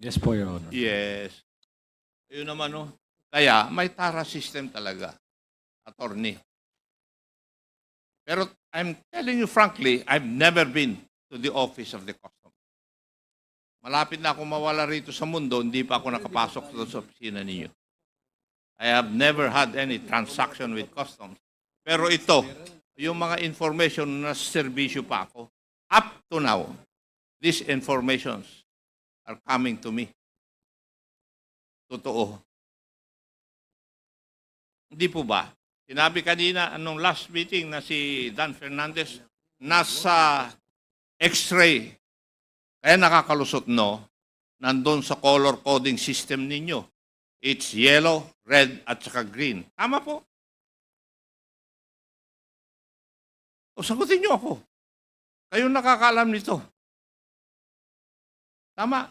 Yes po, Your Honor. Yes. Yun naman, no? Kaya, may TARA system talaga. Attorney. Pero I'm telling you frankly, I've never been to the office of the customs. Malapit na ako mawala rito sa mundo, hindi pa ako nakapasok sa opisina ninyo. I have never had any transaction with customs. Pero ito, yung mga information na serbisyo pa ako, up to now, these informations are coming to me. Totoo. Hindi po ba? Sinabi kanina, anong last meeting na si Dan Fernandez, nasa x-ray. Kaya nakakalusot, no? Nandun sa color coding system ninyo. It's yellow, red, at saka green. Tama po. O sagutin niyo ako. Kayo nakakaalam nito. Tama.